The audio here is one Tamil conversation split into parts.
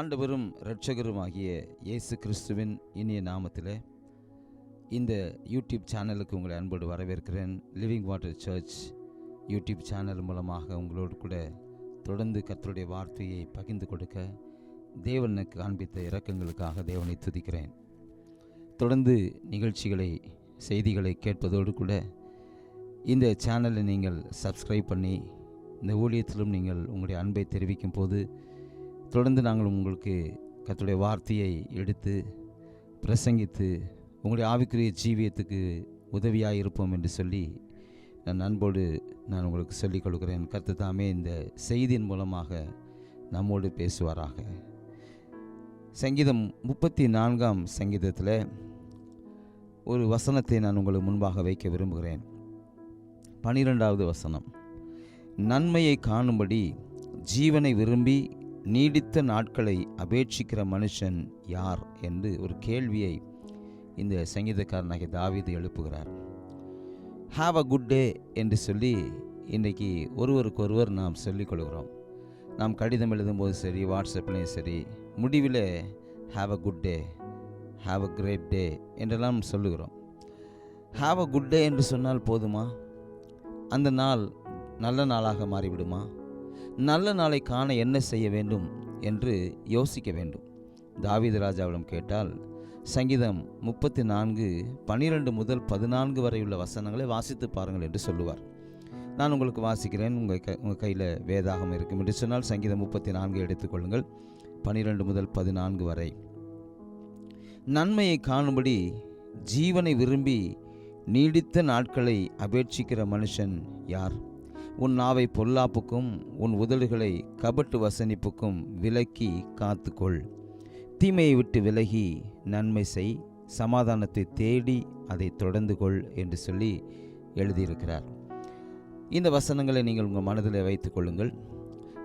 ஆண்டவரும் இரட்சகருமாகிய இயேசு கிறிஸ்துவின் இனிய நாமத்தில் இந்த யூடியூப் சேனலுக்கு உங்களை அன்போடு வரவேற்கிறேன். Living water church YouTube channel மூலமாக உங்களோடு கூட தொடர்ந்து கத்தருடைய வார்த்தையை பகிர்ந்து கொடுக்க தேவனுக்கு காண்பித்த இறக்கங்களுக்காக தேவனை துதிக்கிறேன். தொடர்ந்து நிகழ்ச்சிகளை செய்திகளை கேட்பதோடு கூட இந்த சேனலை நீங்கள் சப்ஸ்கிரைப் பண்ணி இந்த ஊழியத்திலும் நீங்கள் உங்களுடைய அன்பை தெரிவிக்கும் போது தொடர்ந்து நாங்கள் உங்களுக்கு கத்துடைய வார்த்தையை எடுத்து பிரசங்கித்து உங்களுடைய ஆவிக்குரிய ஜீவியத்துக்கு உதவியாக இருப்போம் என்று சொல்லி நான் அன்போடு நான் உங்களுக்கு சொல்லிக் கொடுக்கிறேன் கருத்து தாமே இந்த செய்தியின் மூலமாக நம்மோடு பேசுவாராக. சங்கீதம் முப்பத்தி நான்காம் சங்கீதத்தில் ஒரு வசனத்தை நான் உங்களுக்கு முன்பாக வைக்க விரும்புகிறேன். பனிரெண்டாவது வசனம். நன்மையை காணும்படி ஜீவனை விரும்பி நீடித்த நாட்களை அபேட்சிக்கிற மனுஷன் யார் என்று ஒரு கேள்வியை இந்த சங்கீதக்காரனாகிய தாவீது எழுப்புகிறார். ஹாவ் அ குட் டே என்று சொல்லி இன்றைக்கி ஒருவருக்கொருவர் நாம் சொல்லிக்கொள்கிறோம் நாம் கடிதம் எழுதும்போது சரி வாட்ஸ்அப்லேயும் சரி முடிவில் have a good day have a great day என்றெல்லாம் சொல்லுகிறோம். ஹாவ் அ குட் டே என்று சொன்னால் போதுமா? அந்த நாள் நல்ல நாளாக மாறிவிடுமா? நல்ல நாளை காண என்ன செய்ய வேண்டும் என்று யோசிக்க வேண்டும். தாவித ராஜாவிடம் கேட்டால் சங்கீதம் முப்பத்தி நான்கு பன்னிரெண்டு முதல் பதினான்கு வரையுள்ள வசனங்களை வாசித்து பாருங்கள் என்று சொல்லுவார். நான் உங்களுக்கு வாசிக்கிறேன் உங்கள் க உங்கள் கையில் வேதாகம் இருக்கும் என்று சொன்னால் சங்கீதம் முப்பத்தி நான்கு எடுத்துக்கொள்ளுங்கள் பன்னிரெண்டு முதல் பதினான்கு வரை. நன்மையை காணும்படி ஜீவனை விரும்பி நீடித்த நாட்களை அபேட்சிக்கிற மனுஷன் யார்? உன் நாவை பொல்லாப்புக்கும் உன் உதடுகளை கபட்டு வசனிப்புக்கும் விலக்கி காத்துக்கொள். தீமையை விட்டு விலகி நன்மை செய் சமாதானத்தை தேடி அதை தொடர்ந்து கொள் என்று சொல்லி எழுதியிருக்கிறார். இந்த வசனங்களை நீங்கள் உங்கள் மனதில் வைத்துக் கொள்ளுங்கள்.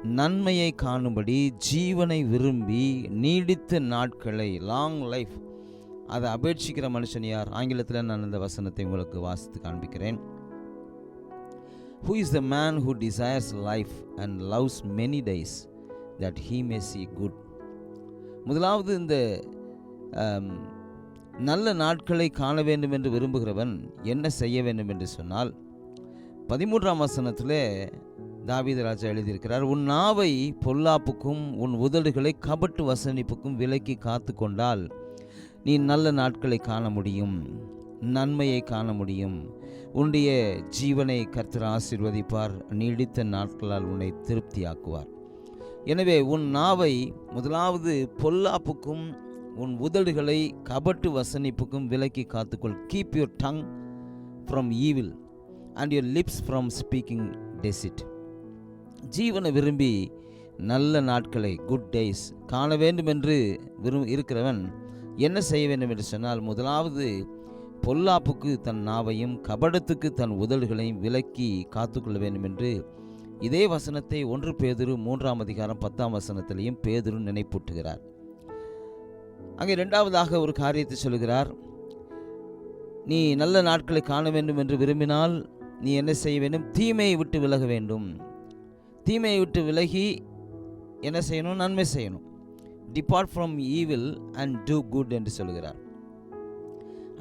நன்மையை காணும்படி ஜீவனை விரும்பி நீடித்த நாட்களை லாங் லைஃப் அதை அபேட்சிக்கிற மனுஷன் யார்? ஆங்கிலத்தில் நான் இந்த வசனத்தை உங்களுக்கு வாசித்து காண்பிக்கிறேன். Who is the man who desires life and loves many days that he may see good முதலாவது இந்த um, நல்ல நாட்களை காண வேண்டும் என்று விரும்புகிறவன் என்ன செய்ய வேண்டும் என்று சொன்னால் பதிமூன்றாம் வசனத்தில் தாவீதராஜா எழுதியிருக்கிறார் உன் நாவை பொல்லாப்புக்கும் உன் உதடுகளை கபட்டு வசனிப்புக்கும் விலக்கி காத்து கொண்டால் நீ நல்ல நாட்களை காண முடியும். நன்மையை காண முடியும். உன்னுடைய ஜீவனை கர்த்தர் ஆசீர்வதிப்பார். நீடித்த நாட்களால் உன்னை திருப்தியாக்குவார். எனவே உன் நாவை முதலாவது பொல்லாப்புக்கும் உன் உதடுகளை கபட்டு வசனிப்புக்கும் விலக்கி காத்துக்கொள். Keep your tongue from evil and your lips from speaking deceit ஜீவனை விரும்பி நல்ல நாட்களை குட் டேஸ் காண வேண்டும் என்று விரும் இருக்கிறவன் என்ன செய்ய வேண்டும் என்று சொன்னால் முதலாவது பொல்லாப்புக்கு தன் நாவையும் கபடத்துக்கு தன் உதடுகளையும் விலக்கி காத்துக்கொள்ள வேண்டும் என்று இதே வசனத்தை ஒன்று பேதுரு மூன்றாம் அதிகாரம் பத்தாம் வசனத்திலையும் பேதுரு நினைப்பூட்டுகிறார். அங்கே இரண்டாவதாக ஒரு காரியத்தை சொல்கிறார். நீ நல்ல நாட்களை காண வேண்டும் என்று விரும்பினால் நீ என்ன செய்ய வேண்டும்? தீமையை விட்டு விலக வேண்டும். தீமையை விட்டு விலகி என்ன செய்யணும்? நன்மை செய்யணும். Depart from evil and do good என்று சொல்கிறார்.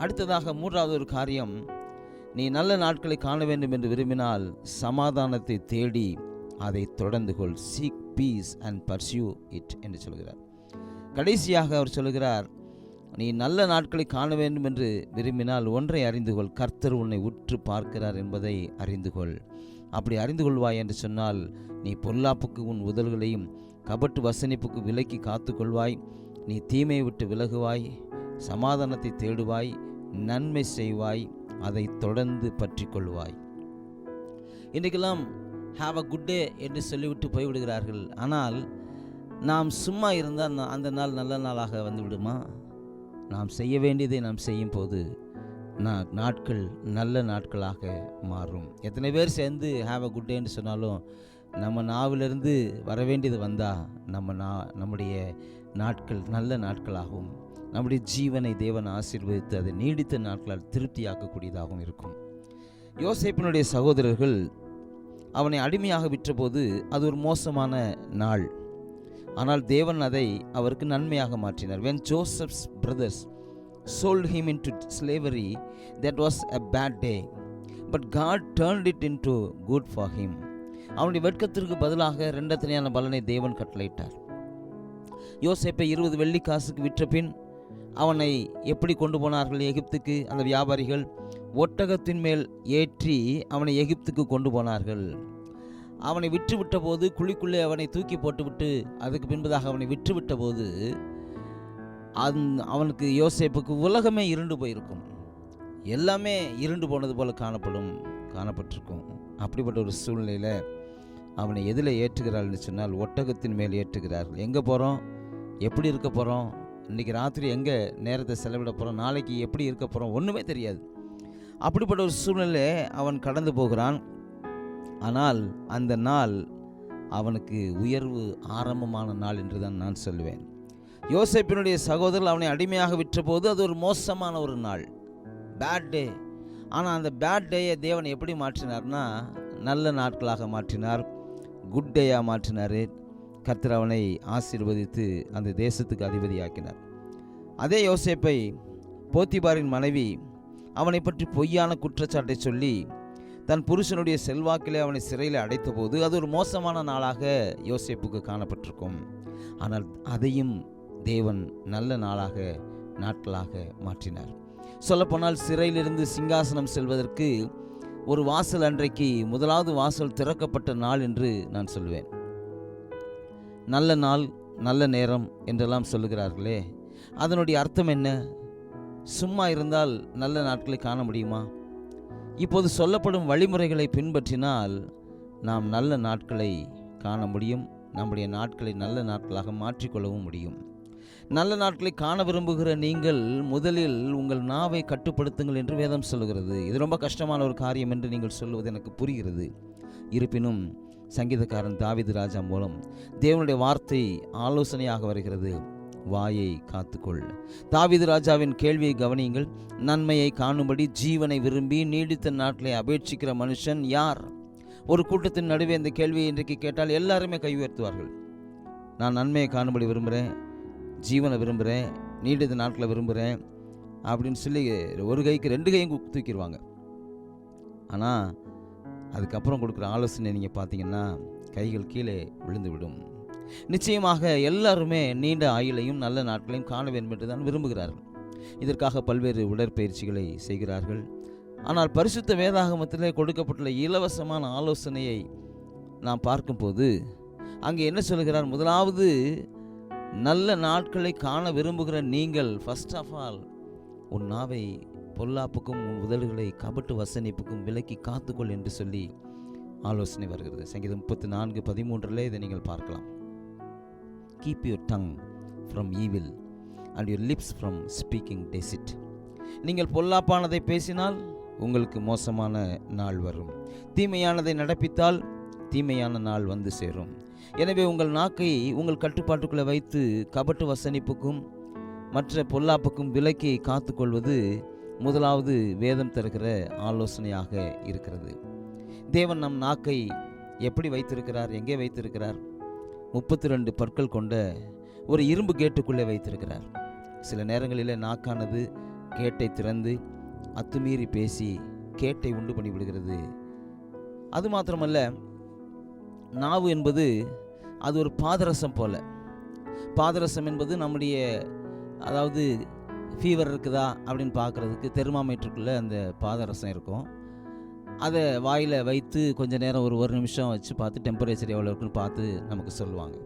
அடுத்ததாக மூன்றாவது ஒரு காரியம். நீ நல்ல நாட்களை காண வேண்டும் என்று விரும்பினால் சமாதானத்தை தேடி அதை தொடர்ந்து கொள். Seek peace and pursue it என்று சொல்கிறார். கடைசியாக அவர் சொல்கிறார் நீ நல்ல நாட்களை காண வேண்டும் என்று விரும்பினால் ஒன்றை அறிந்து கொள். கர்த்தர் உன்னை உற்று பார்க்கிறார் என்பதை அறிந்து கொள். அப்படி அறிந்து கொள்வாய் என்று சொன்னால் நீ பொல்லாப்புக்கு உன் உதல்களையும் கபட்டு வசனிப்புக்கு விலக்கி காத்துக்கொள்வாய். நீ தீமையை விட்டு விலகுவாய். சமாதானத்தை தேடுவாய் நன்மை செய்வாய் அதை தொடர்ந்து பற்றி கொள்வாய் இன்றைக்கெல்லாம் ஹாவ் அ குட் டே என்று சொல்லிவிட்டு போய்விடுகிறார்கள். ஆனால் நாம் சும்மா இருந்தால் அந்த நாள் நல்ல நாளாக வந்துவிடுமா? நாம் செய்ய வேண்டியதை நாம் செய்யும் போது நாட்கள் நல்ல நாட்களாக மாறும். எத்தனை பேர் சேர்ந்து ஹாவ் அ குட் டேன்னு சொன்னாலும் நம்ம நாவிலிருந்து வர வேண்டியது வந்தால் நம்ம நா நம்முடைய நாட்கள் நல்ல நாட்களாகவும் நம்முடைய ஜீவனை தேவன் ஆசீர்வதித்து அதை நீடித்த நாட்களால் திருப்தியாக்கக்கூடியதாகவும் இருக்கும். யோசேப்பினுடைய சகோதரர்கள் அவனை அடிமையாக விற்றபோது அது ஒரு மோசமான நாள். ஆனால் தேவன் அதை அவருக்கு நன்மையாக மாற்றினார். When Joseph's brothers sold brothers into slavery that was a bad day but God turned it into good for him அவனுடைய வெட்கத்திற்கு பதிலாக ரெண்டத்தனையான பலனை தேவன் கட்டளையிட்டார். யோசேப்பை இருபது வெள்ளி காசுக்கு விற்ற பின் அவனை எப்படி கொண்டு போனார்கள் எகிப்துக்கு? அந்த வியாபாரிகள் ஒட்டகத்தின் மேல் ஏற்றி அவனை எகிப்துக்கு கொண்டு போனார்கள். அவனை விற்றுவிட்ட போது குழிக்குள்ளே அவனை தூக்கி போட்டுவிட்டு அதுக்கு பின்பதாக அவனை விற்றுவிட்ட போது அந் அவனுக்கு யோசேப்புக்கு உலகமே இருண்டு போயிருக்கும். எல்லாமே இருண்டு போனது போல காணப்படும் காணப்பட்டிருக்கும். அப்படிப்பட்ட ஒரு சூழ்நிலையில் அவனை எதில் ஏற்றுகிறாள்னு சொன்னால் ஒட்டகத்தின் மேல் ஏற்றுகிறார்கள். எங்கே போகிறோம் எப்படி இருக்க போகிறோம் இன்றைக்கி ராத்திரி எங்கே நேரத்தை செலவிட போகிறோம் நாளைக்கு எப்படி இருக்க போகிறோம் ஒன்றுமே தெரியாது. அப்படிப்பட்ட ஒரு சூழ்நிலை அவன் கடந்து போகிறான். ஆனால் அந்த நாள் அவனுக்கு உயர்வு ஆரம்பமான நாள் என்று தான் நான் சொல்லுவேன். யோசேப்பினுடைய சகோதரர் அவனை அடிமையாக விற்றபோது அது ஒரு மோசமான ஒரு நாள். பேட் டே ஆனால் அந்த பேட் டேயை தேவன் எப்படி மாற்றினார்னா நல்ல நாட்களாக மாற்றினார். குட் டேயாக மாற்றினார். கர்த்தர் அவனை ஆசீர்வதித்து அந்த தேசத்துக்கு அதிபதியாக்கினார். அதே யோசேப்பை போத்திபாரின் மனைவி அவனை பற்றி பொய்யான குற்றச்சாட்டை சொல்லி தன் புருஷனுடைய செல்வாக்கிலே அவனை சிறையில் அடைத்தபோது அது ஒரு மோசமான நாளாக யோசேப்புக்கு காணப்பட்டிருக்கும். ஆனால் அதையும் தேவன் நல்ல நாளாக நாட்களாக மாற்றினார். சொல்லப்போனால் சிறையிலிருந்து சிங்காசனம் செல்வதற்கு ஒரு வாசல் அன்றைக்கு முதலாவது வாசல் திறக்கப்பட்ட நாள் என்று நான் சொல்வேன். நல்ல நாள் நல்ல நேரம் என்றெல்லாம் சொல்லுகிறார்களே. அதனுடைய அர்த்தம் என்ன? சும்மா இருந்தால் நல்ல நாட்களை காண முடியுமா? இப்போது சொல்லப்படும் வழிமுறைகளை பின்பற்றினால் நாம் நல்ல நாட்களை காண முடியும். நம்முடைய நாட்களை நல்ல நாட்களாக மாற்றிக்கொள்ளவும் முடியும். நல்ல நாட்களை காண விரும்புகிற நீங்கள் முதலில் உங்கள் நாவை கட்டுப்படுத்துங்கள் என்று வேதம் சொல்லுகிறது. இது ரொம்ப கஷ்டமான ஒரு காரியம் என்று நீங்கள் சொல்லுவது எனக்கு புரிகிறது. இருப்பினும் சங்கீதக்காரன் தாவிது ராஜா மூலம் தேவனுடைய வார்த்தை ஆலோசனையாக வருகிறது. வாயை காத்துக்கொள். தாவிது ராஜாவின் கேள்வியை கவனியுங்கள். நன்மையை காணும்படி ஜீவனை விரும்பி நீடித்த நாட்களை அபேட்சிக்கிற மனுஷன் யார்? ஒரு கூட்டத்தின் நடுவே இந்த கேள்வியை இன்றைக்கு கேட்டால் எல்லாருமே கை உயர்த்துவார்கள். நான் நன்மையை காணும்படி விரும்புகிறேன் ஜீவனை விரும்புகிறேன் நீடித்த நாட்களை விரும்புகிறேன் அப்படின்னு சொல்லி ஒரு கைக்கு ரெண்டு கையும் தூக்கிடுவாங்க. ஆனால் அதுக்கப்புறம் கொடுக்குற ஆலோசனை நீங்கள் பார்த்தீங்கன்னா கைகள் கீழே விழுந்துவிடும். நிச்சயமாக எல்லாருமே நீண்ட ஆயுளையும் நல்ல நாட்களையும் காண வேண்டும் என்று தான் விரும்புகிறார்கள். இதற்காக பல்வேறு உடற்பயிற்சிகளை செய்கிறார்கள். ஆனால் பரிசுத்த வேதாகமத்திலே கொடுக்கப்பட்டுள்ள இலவசமான ஆலோசனையை நாம் பார்க்கும்போது அங்கே என்ன சொல்கிறார்? முதலாவது நல்ல நாட்களை காண விரும்புகிற நீங்கள் ஃபஸ்ட் ஆஃப் ஆல் உன் நாவை பொல்லாப்புக்கும் உன் உதடுகளை கபட்டு வசனிப்புக்கும் விலக்கி காத்துக்கொள் என்று சொல்லி ஆலோசனை வருகிறது. சங்கீதம் முப்பத்தி நான்கு பதிமூன்றில் இதை நீங்கள் பார்க்கலாம். Keep your tongue from evil and your lips from speaking deceit நீங்கள் பொல்லாப்பானதை பேசினால் உங்களுக்கு மோசமான நாள் வரும். தீமையானதை நடப்பித்தால் தீமையான நாள் வந்து சேரும். எனவே உங்கள் நாக்கை உங்கள் கட்டுப்பாட்டுக்குள்ளே வைத்து கபட்டு வசனிப்புக்கும் மற்ற பொல்லாப்புக்கும் விலக்கி காத்துக்கொள்வது முதலாவது வேதம் தருகிற ஆலோசனையாக இருக்கிறது. தேவன் நம் நாக்கை எப்படி வைத்திருக்கிறார்? எங்கே வைத்திருக்கிறார்? முப்பத்தி ரெண்டு பற்கள் கொண்ட ஒரு இரும்பு கேட்டுக்குள்ளே வைத்திருக்கிறார். சில நேரங்களில் நாக்கானது கேட்டை திறந்து அத்துமீறி பேசி கேட்டை உண்டு பண்ணி விடுகிறது. அது மாத்திரமல்ல நாவு என்பது அது ஒரு பாதரசம் போல. பாதரசம் என்பது நம்முடைய அதாவது ஃபீவர் இருக்குதா அப்படின்னு பார்க்குறதுக்கு தெர்மாமீட்டருக்குள்ளே அந்த பாதரசம் இருக்கும். அதை வாயில் வைத்து கொஞ்ச நேரம் ஒரு ஒரு நிமிஷம் வச்சு பார்த்து டெம்பரேச்சர் எவ்வளோ இருக்குன்னு பார்த்து நமக்கு சொல்லுவாங்க.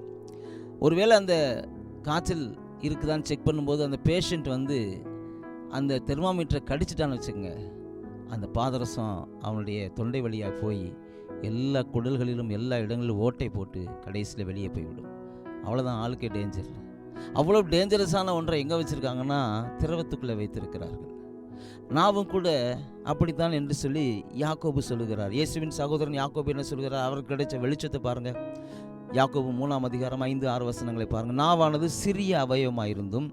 ஒருவேளை அந்த காய்ச்சல் இருக்குதான்னு செக் பண்ணும்போது அந்த பேஷண்ட் வந்து அந்த தெர்மாமீட்டரை கடிச்சிட்டான்னு வச்சுக்கோங்க. அந்த பாதரசம் அவனுடைய தொண்டை வழியாக போய் எல்லா குடல்களிலும் எல்லா இடங்களிலும் ஓட்டை போட்டு கடைசியில் வெளியே போய்விடும். அவ்வளோதான் ஆளுக்கே டேஞ்சர் அவ்வளோ டேஞ்சரஸான ஒன்றை எங்கே வச்சுருக்காங்கன்னா திரவத்துக்குள்ளே வைத்திருக்கிறார்கள். நாவும் கூட அப்படித்தான் என்று சொல்லி யாக்கோபு சொல்லுகிறார். இயேசுவின் சகோதரன் யாக்கோபு என்ன சொல்கிறார் அவருக்கு கிடைச்ச வெளிச்சத்தை பாருங்க. யாக்கோபு மூணாம் அதிகாரம் ஐந்து ஆறு வசனங்களை பாருங்கள் நாவானது சிறிய அவயவமாயிருந்தும்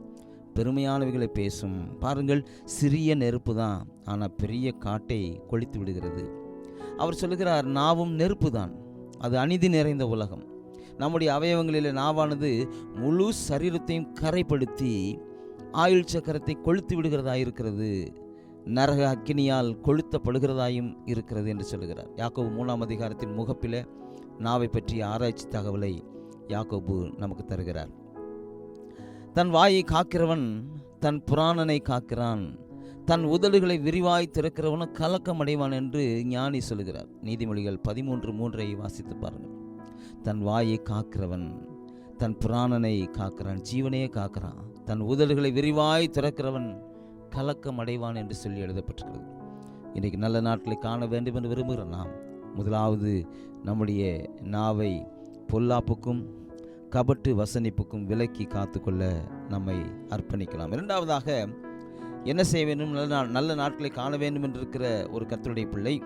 பெருமையானவைகளை பேசும். பாருங்கள் சிறிய நெருப்பு தான் ஆனால் பெரிய காட்டை கொளித்து விடுகிறது. அவர் சொல்லுகிறார் நாவும் நெருப்பு தான். அது அநீதி நிறைந்த உலகம். நம்முடைய அவயவங்களில் நாவானது முழு சரீரத்தையும் கரைப்படுத்தி ஆயுள் சக்கரத்தை கொளுத்து விடுகிறதா இருக்கிறது. நரக அக்கினியால் கொளுத்தப்படுகிறதாயும் இருக்கிறது என்று சொல்லுகிறார். யாக்கோபு மூணாம் அதிகாரத்தின் முகப்பில் நாவை பற்றிய ஆராய்ச்சி தகவலை யாக்கோபு நமக்கு தருகிறார். தன் வாயை காக்கிறவன் தன் புராணனை காக்கிறான். தன் உதடுகளை விரிவாய் திறக்கிறவனும் கலக்கம் அடைவான் என்று ஞானி சொல்கிறார் நீதிமொழிகள் பதிமூன்று மூன்றை வாசித்து பாருங்கள். தன் வாயை காக்கிறவன் தன் புராணனை காக்கிறான் ஜீவனையே காக்கிறான் தன் உதடுகளை விரிவாய் திறக்கிறவன் கலக்கம் அடைவான் என்று சொல்லி எழுதப்பட்டிருக்கிறது. இன்றைக்கு நல்ல நாட்களை காண வேண்டும் என்று விரும்புகிற நாம். முதலாவது நம்முடைய நாவை பொல்லாப்புக்கும் கபட்டு வசனிப்புக்கும் விலக்கி காத்துக்கொள்ள நம்மை அர்ப்பணிக்கலாம். இரண்டாவதாக என்ன செய்ய வேண்டும்? நல்ல நா- நல்ல நாட்களை காண வேண்டும் என்று இருக்கிற ஒரு கத்தருடைய பிள்ளை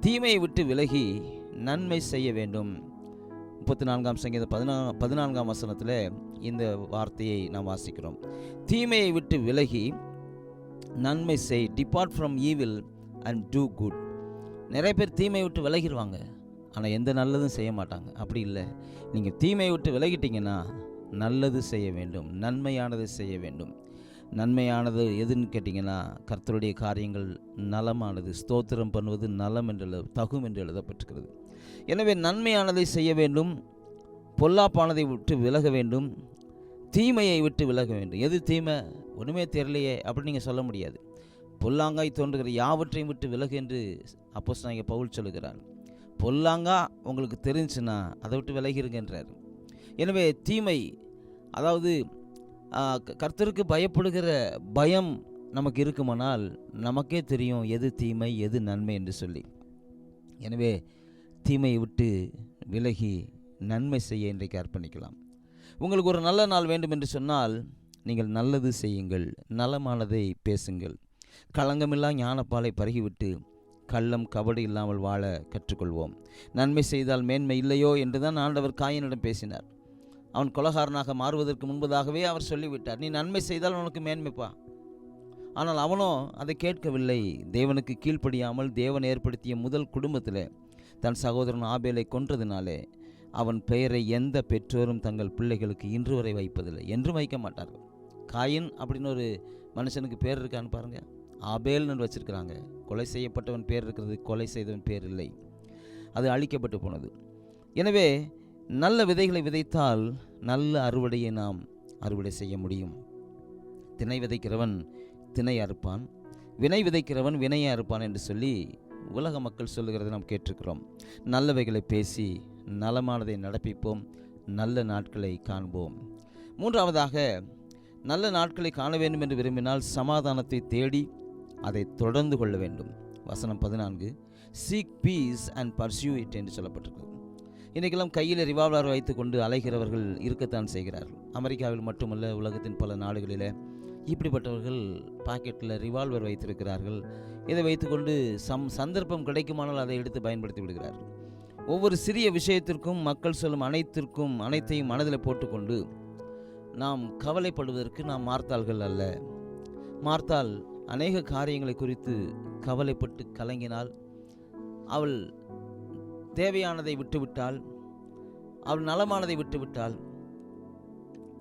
தீமையை விட்டு விலகி நன்மை செய்ய வேண்டும். முப்பத்தி நான்காம் சங்கீத பதினா பதினான்காம் வசனத்தில் இந்த வார்த்தையை நாம் வாசிக்கிறோம். தீமையை விட்டு விலகி நன்மை செய் depart from evil and do good நிறைய பேர் தீமையை விட்டு விலகிடுவாங்க ஆனால் எந்த நல்லதும் செய்ய மாட்டாங்க. அப்படி இல்லை. நீங்கள் தீமையை விட்டு விலகிட்டீங்கன்னா நல்லது செய்ய வேண்டும் நன்மையானது செய்ய வேண்டும். நன்மையானது எதுன்னு கேட்டிங்கன்னா கர்த்தருடைய காரியங்கள் நலமானது ஸ்தோத்திரம் பண்ணுவது நலம் என்று தகும் என்று எழுதப்பட்டிருக்கிறது. எனவே நன்மையானதை செய்ய வேண்டும் பொல்லாப்பானதை விட்டு விலக வேண்டும் தீமையை விட்டு விலக வேண்டும். எது தீமை? ஒன்றுமே தெரியலையே அப்படின்னு நீங்கள் சொல்ல முடியாது. பொல்லாங்காய் தோன்றுகிற யாவற்றையும் விட்டு விலகு என்று அப்போஸ் நாங்கள் பவுல் சொல்லுகிறார். பொல்லாங்கா உங்களுக்கு தெரிஞ்சுன்னா அதை விட்டு விலகிருங்கன்றார் எனவே தீமை அதாவது க- கர்த்தருக்கு பயப்படுகிற பயம் நமக்கு இருக்குமானால் நமக்கே தெரியும் எது தீமை எது நன்மை என்று சொல்லி. எனவே தீமையை விட்டு விலகி நன்மை செய்ய இன்றைக்கு அர்ப்பணிக்கலாம். உங்களுக்கு ஒரு நல்ல நாள் வேண்டும் என்று சொன்னால் நீங்கள் நல்லது செய்யுங்கள் நலமானதை பேசுங்கள். களங்கமில்லா ஞானப்பாலை பருகிவிட்டு கள்ளம் கபடு இல்லாமல் வாழ கற்றுக்கொள்வோம். நன்மை செய்தால் மேன்மை இல்லையோ என்று தான் ஆண்டவர் காயினிடம் பேசினார். அவன் கொலகாரனாக மாறுவதற்கு முன்பதாகவே அவர் சொல்லிவிட்டார் நீ நன்மை செய்தால் உனக்கு மேன்மைப்பா ஆனால் அவனோ அதை கேட்கவில்லை. தேவனுக்கு கீழ்ப்படியாமல் தேவன் ஏற்படுத்திய முதல் குடும்பத்தில் தன் சகோதரன் ஆபேலை கொன்றதினாலே அவன் பெயரை எந்த பெற்றோரும் தங்கள் பிள்ளைகளுக்கு இன்று வரை வைப்பதில்லை என்றும் வைக்க மாட்டார்கள். காயின் அப்படின்னு ஒரு மனுஷனுக்கு பேர் இருக்கான்னு பாருங்கள் ஆபேல்னு வச்சுருக்கிறாங்க. கொலை செய்யப்பட்டவன் பேர் இருக்கிறது கொலை செய்தவன் பேர் இல்லை. அது அழிக்கப்பட்டு போனது. எனவே நல்ல விதைகளை விதைத்தால் நல்ல அறுவடையை நாம் அறுவடை செய்ய முடியும். திணை விதைக்கிறவன் திணை அறுப்பான் வினை விதைக்கிறவன் வினையை அறுப்பான் என்று சொல்லி உலக மக்கள் சொல்லுகிறதை நாம் கேட்டிருக்கிறோம். நல்லவைகளை பேசி நலமானதை நடப்பிப்போம் நல்ல நாட்களை காண்போம். மூன்றாவதாக நல்ல நாட்களை காண வேண்டும் என்று விரும்பினால் சமாதானத்தை தேடி அதை தொடர்ந்து கொள்ள வேண்டும். வசனம் பதினான்கு seek peace and pursue it என்று சொல்லப்பட்டிருக்கிறது. இன்றைக்கெல்லாம் கையில் ரிவால்வர் வைத்துக்கொண்டு அலைகிறவர்கள் இருக்கத்தான் செய்கிறார்கள். அமெரிக்காவில் மட்டுமல்ல உலகத்தின் பல நாடுகளில் இப்படிப்பட்டவர்கள் பாக்கெட்டில் ரிவால்வர் வைத்திருக்கிறார்கள். இதை வைத்துக்கொண்டு சம் சந்தர்ப்பம் கிடைக்குமானால் அதை எடுத்து பயன்படுத்தி விடுகிறார்கள். ஒவ்வொரு சிறிய விஷயத்திற்கும் மக்கள் சொல்லும் அனைத்திற்கும் அனைத்தையும் மனதில் போட்டுக்கொண்டு நாம் கவலைப்படுவதற்கு நாம் மார்த்தாள்கள் அல்ல. மார்த்தாள் அநேக காரியங்களை குறித்து கவலைப்பட்டு கலங்கினால் அவள் தேவையானதை விட்டுவிட்டால் அவள் நலமானதை விட்டுவிட்டால்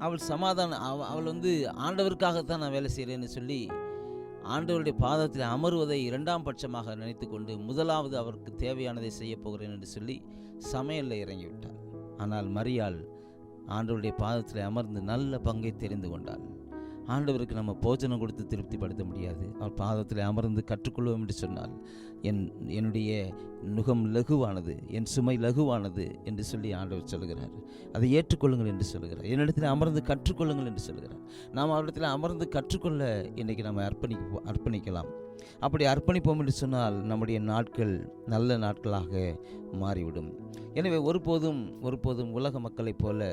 அவள் சமாதான அவ அவள் வந்து ஆண்டவருக்காகத்தான் நான் வேலை செய்கிறேன்னு சொல்லி ஆண்டவருடைய பாதத்தில் அமருவதை இரண்டாம் பட்சமாக நினைத்துக்கொண்டு முதலாவது அவருக்கு தேவையானதை செய்ய போகிறேன் என்று சொல்லி சமையலில் இறங்கிவிட்டாள். ஆனால் மரியாள் ஆண்டவருடைய பாதத்தில் அமர்ந்து நல்ல பங்கை தெரிந்து கொண்டாள். ஆண்டவருக்கு நம்ம போஜனம் கொடுத்து திருப்திப்படுத்த முடியாது. அவர் பாதத்தில் அமர்ந்து கற்றுக்கொள்வோம் என்று சொன்னால் என் என்னுடைய நுகம் லகுவானது என் சுமை லகுவானது என்று சொல்லி ஆண்டவர் சொல்கிறார் அதை ஏற்றுக்கொள்ளுங்கள் என்று சொல்கிறார் என்னிடத்தில் அமர்ந்து கற்றுக்கொள்ளுங்கள் என்று சொல்கிறார் நாம் அவரிடத்தில் அமர்ந்து கற்றுக்கொள்ள இன்றைக்கி நம்ம அர்ப்பணி அர்ப்பணிக்கலாம். அப்படி அர்ப்பணிப்போம் என்று சொன்னால் நம்முடைய நாட்கள் நல்ல நாட்களாக மாறிவிடும். எனவே ஒருபோதும் ஒருபோதும் உலக மக்களைப் போல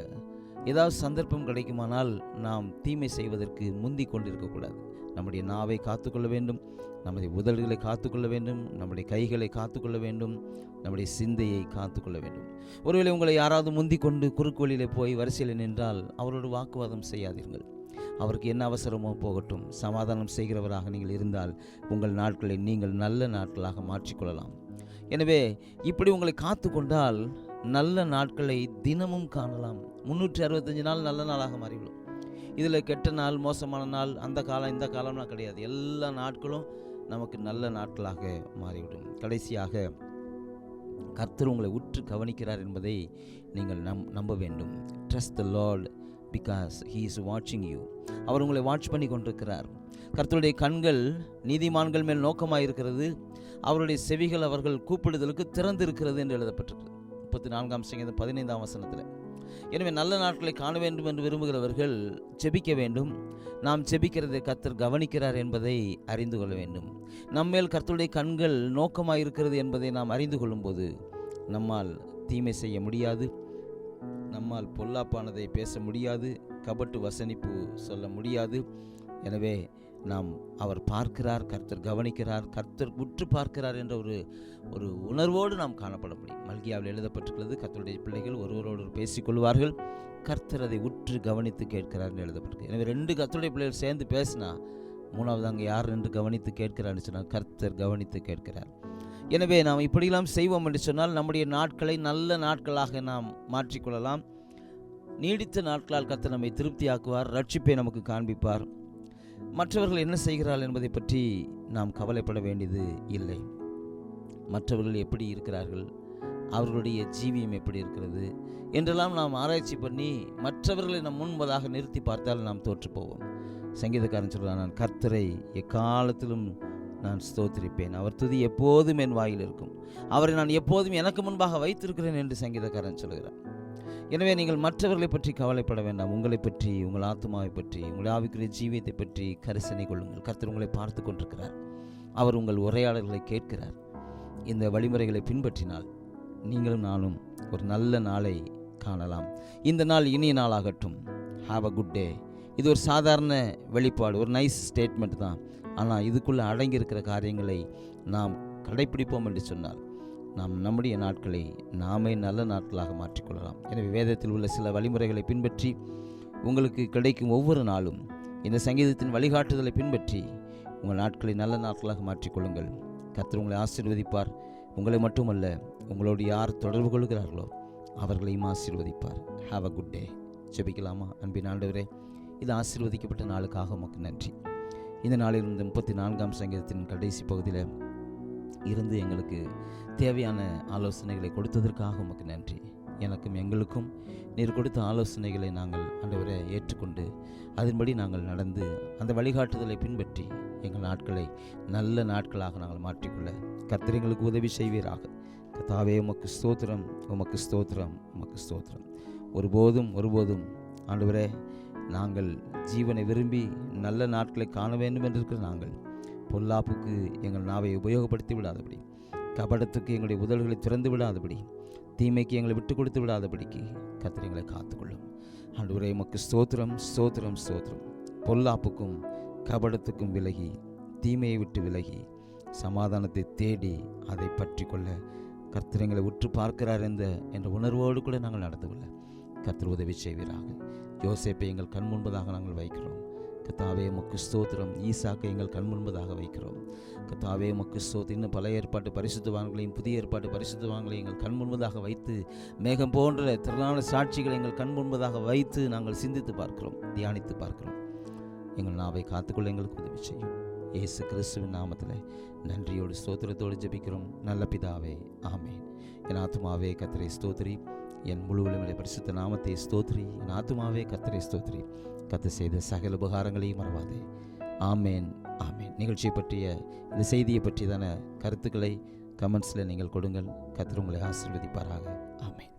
ஏதாவது சந்தர்ப்பம் கிடைக்குமானால் நாம் தீமை செய்வதற்கு முந்தி கொண்டிருக்கக்கூடாது. நம்முடைய நாவை காத்துக்கொள்ள வேண்டும் நம்முடைய உதடுகளை காத்துக்கொள்ள வேண்டும் நம்முடைய கைகளை காத்துக்கொள்ள வேண்டும் நம்முடைய சிந்தையை காத்துக்கொள்ள வேண்டும். ஒருவேளை உங்களை யாராவது முந்தி கொண்டு குறுக்கு வழியிலே போய் வரிசையில் நின்றால் அவரோடு வாக்குவாதம் செய்யாதீர்கள். அவருக்கு என்ன அவசரமோ போகட்டும் சமாதானம் செய்கிறவராக நீங்கள் இருந்தால் உங்கள் நாட்களை நீங்கள் நல்ல நாட்களாக மாற்றிக்கொள்ளலாம். எனவே இப்படி உங்களை காத்து கொண்டால் நல்ல நாட்களை தினமும் காணலாம். முந்நூற்றி அறுபத்தஞ்சு நாள் நல்ல நாளாக மாறிவிடும். இதில் கெட்ட நாள் மோசமான நாள் அந்த காலம் இந்த காலம்லாம் கிடையாது. எல்லா நாட்களும் நமக்கு நல்ல நாட்களாக மாறிவிடும். கடைசியாக கர்த்தர் உங்களை உற்று கவனிக்கிறார் என்பதை நீங்கள் நம் நம்ப வேண்டும். Trust the Lord because he is வாட்சிங் யூ அவர் உங்களை வாட்ச் பண்ணி கொண்டிருக்கிறார். கர்த்தருடைய கண்கள் நீதிமான்கள் மேல் நோக்கமாக இருக்கிறது அவருடைய செவிகள் அவர்கள் கூப்பிடுதலுக்கு திறந்து இருக்கிறது என்று எழுதப்பட்டிருக்கிறது முப்பத்தி நான்காம் சங்கீதம் பதினைந்தாம் வசனத்தில். எனவே நல்ல நாட்களை காண வேண்டும் என்று விரும்புகிறவர்கள் செபிக்க வேண்டும். நாம் செபிக்கிறதை கர்த்தர் கவனிக்கிறார் என்பதை அறிந்து கொள்ள வேண்டும். நம்மேல் கர்த்தருடைய கண்கள் நோக்கமாக இருக்கிறது என்பதை நாம் அறிந்து கொள்ளும்போது நம்மால் தீமை செய்ய முடியாது. நம்மால் பொல்லாப்பானதை பேச முடியாது. கபட்டு வசனிப்பு சொல்ல முடியாது. எனவே நாம் அவர் பார்க்கிறார் கர்த்தர் கவனிக்கிறார் கர்த்தர் உற்று பார்க்கிறார் என்ற ஒரு ஒரு உணர்வோடு நாம் காணப்பட முடியும். மல்கியாவில் எழுதப்பட்டிருக்கிறது கர்த்தருடைய பிள்ளைகள் ஒருவரோடு பேசிக்கொள்வார்கள் கர்த்தர் அதை உற்று கவனித்து கேட்கிறார் என்று எழுதப்பட்டிருக்கு. எனவே ரெண்டு கர்த்தருடைய பிள்ளைகள் சேர்ந்து பேசினா மூணாவது அங்கே யார் என்று கவனித்து கேட்கிறார்னு சொன்னால் கர்த்தர் கவனித்து கேட்கிறார். எனவே நாம் இப்படியெல்லாம் செய்வோம் என்று சொன்னால் நம்முடைய நாட்களை நல்ல நாட்களாக நாம் மாற்றிக்கொள்ளலாம் நீடித்த நாட்களால் கர்த்தர் நம்மை திருப்தியாக்குவார் ரட்சிப்பை நமக்கு காண்பிப்பார். மற்றவர்கள் என்ன செய்கிறார்கள் என்பதை பற்றி நாம் கவலைப்பட வேண்டியது இல்லை. மற்றவர்கள் எப்படி இருக்கிறார்கள்? அவர்களுடைய ஜீவியம் எப்படி இருக்கிறது? என்றெல்லாம் நாம் ஆராய்ச்சி பண்ணி மற்றவர்களை நம் முன்பதாக நிறுத்தி பார்த்தால் நாம் தோற்று போவோம் சங்கீதக்காரன் சொல்கிறான் நான் கர்த்தரை எக்காலத்திலும் நான் ஸ்தோத்திரிப்பேன். அவர் துதி எப்போதும் என் வாயில் இருக்கும் அவரை நான் எப்போதும் எனக்கு முன்பாக வைத்திருக்கிறேன் என்று சங்கீதக்காரன் சொல்கிறார் எனவே நீங்கள் மற்றவர்களை பற்றி கவலைப்பட வேண்டாம். உங்களை பற்றி உங்கள் ஆத்மாவை பற்றி உங்கள் ஆவிக்குரிய ஜீவியத்தை பற்றி கரிசனை கொள்ளுங்கள். கர்த்தர் உங்களை பார்த்து கொண்டிருக்கிறார். அவர் உங்கள் உரையாடல்களை கேட்கிறார். இந்த வழிமுறைகளை பின்பற்றினால் நீங்களும் நானும் ஒரு நல்ல நாளை காணலாம். இந்த நாள் இனிய நாளாகட்டும். ஹாவ் அ குட் டே இது ஒரு சாதாரண வெளிப்பாடு ஒரு நைஸ் ஸ்டேட்மெண்ட் தான். ஆனால் இதுக்குள்ளே அடங்கியிருக்கிற காரியங்களை நாம் கடைப்பிடிப்போம் என்று சொன்னால் நாம் நம்முடைய நாட்களை நாமே நல்ல நாட்களாக மாற்றிக்கொள்ளலாம். எனவே வேதத்தில் உள்ள சில வழிமுறைகளை பின்பற்றி உங்களுக்கு கிடைக்கும் ஒவ்வொரு நாளும் இந்த சங்கீதத்தின் வழிகாட்டுதலை பின்பற்றி உங்கள் நாட்களை நல்ல நாட்களாக மாற்றிக்கொள்ளுங்கள். கத்தர் உங்களை ஆசீர்வதிப்பார். உங்களை மட்டுமல்ல உங்களோடு யார் தொடர்பு கொள்கிறார்களோ அவர்களையும் ஆசீர்வதிப்பார். ஹாவ் அ குட் டே ஜெபிக்கலாமா? அன்பின் ஆண்டவரே இது ஆசீர்வதிக்கப்பட்ட நாளுக்காக உமக்கு நன்றி. இந்த நாளில் இந்த முப்பத்தி நான்காம் சங்கீதத்தின் கடைசி பகுதியில் இருந்து எங்களுக்கு தேவையான ஆலோசனைகளை கொடுத்ததற்காக உமக்கு நன்றி. எனக்கும் எங்களுக்கும் நீர் கொடுத்த ஆலோசனைகளை நாங்கள் ஆண்டவரை ஏற்றுக்கொண்டு அதன்படி நாங்கள் நடந்து அந்த வழிகாட்டுதலை பின்பற்றி எங்கள் நாட்களை நல்ல நாட்களாக நாங்கள் மாற்றிக்கொள்ள கர்த்தர் எங்களுக்கு உதவி செய்வீராக. கத்தாவே உமக்கு ஸ்தோத்திரம் உமக்கு ஸ்தோத்திரம் உமக்கு ஸ்தோத்திரம். ஒருபோதும் ஒருபோதும் ஆண்டவரே நாங்கள் ஜீவனை விரும்பி நல்ல நாட்களை காண வேண்டும் என்று இருக்கிற நாங்கள் பொல்லாப்புக்கு எங்கள் நாவை உபயோகப்படுத்தி விடாதபடி கபடத்துக்கு எங்களுடைய உதடுகளை திறந்து விடாதபடி தீமைக்கு எங்களை விட்டு கொடுத்து விடாதபடிக்கு கர்த்தர் எங்களை காத்துக்கொள்ளும். ஆண்டவரே உமக்கு ஸ்தோத்திரம் ஸ்தோத்திரம் ஸ்தோத்திரம். பொல்லாப்புக்கும் கபடத்துக்கும் விலகி தீமையை விட்டு விலகி சமாதானத்தை தேடி அதை பற்றி கொள்ள கர்த்தரங்களை உற்று பார்க்கிறார் என்ற என்ற உணர்வோடு கூட நாங்கள் நடந்து கொள்ள கர்த்தர் உதவி செய்வீராக. யோசிப்பை எங்கள் கண் முன்பதாக நாங்கள் வைக்கிறோம். கத்தாவே முக்கு ஸ்தோத்திரம். ஈசாக்கை எங்கள் கண் முன்பதாக வைக்கிறோம். கத்தாவே முக்கு ஸ்தோத்திரம். இன்னும் பழைய ஏற்பாட்டு பரிசுத்தவான்களையும் புதிய ஏற்பாட்டு பரிசுத்தவான்களையும் எங்கள் கண் முன்பதாக வைத்து மேகம் போன்ற திறனான சாட்சிகளை எங்கள் கண் முன்பதாக வைத்து நாங்கள் சிந்தித்து பார்க்கிறோம் தியானித்து பார்க்கிறோம். எங்கள் நாவை காத்துக்கொள்ள எங்களுக்கு உதவி செய்யும். இயேசு கிறிஸ்துவின் நாமத்தில் நன்றியோடு ஸ்தோத்திரத்தோடு ஜெபிக்கிறோம். நல்ல பிதாவே ஆமேன். என் ஆத்மாவே கத்திரை ஸ்தோத்திரி. என் முழு உலகங்களை பரிசுத்த நாமத்தை ஸ்தோத்ரி என் ஆத்மாவே கத்திரை ஸ்தோத்ரி கத்து செய்த சகல உபகாரங்களையும் மறவாதே. ஆமேன் ஆமேன். நிகழ்ச்சியை பற்றிய இந்த செய்தியை பற்றியதான கருத்துக்களை கமெண்ட்ஸில் நீங்கள் கொடுங்கள். கத்திர உங்களை ஆசீர்வதிப்பாராக. ஆமேன்.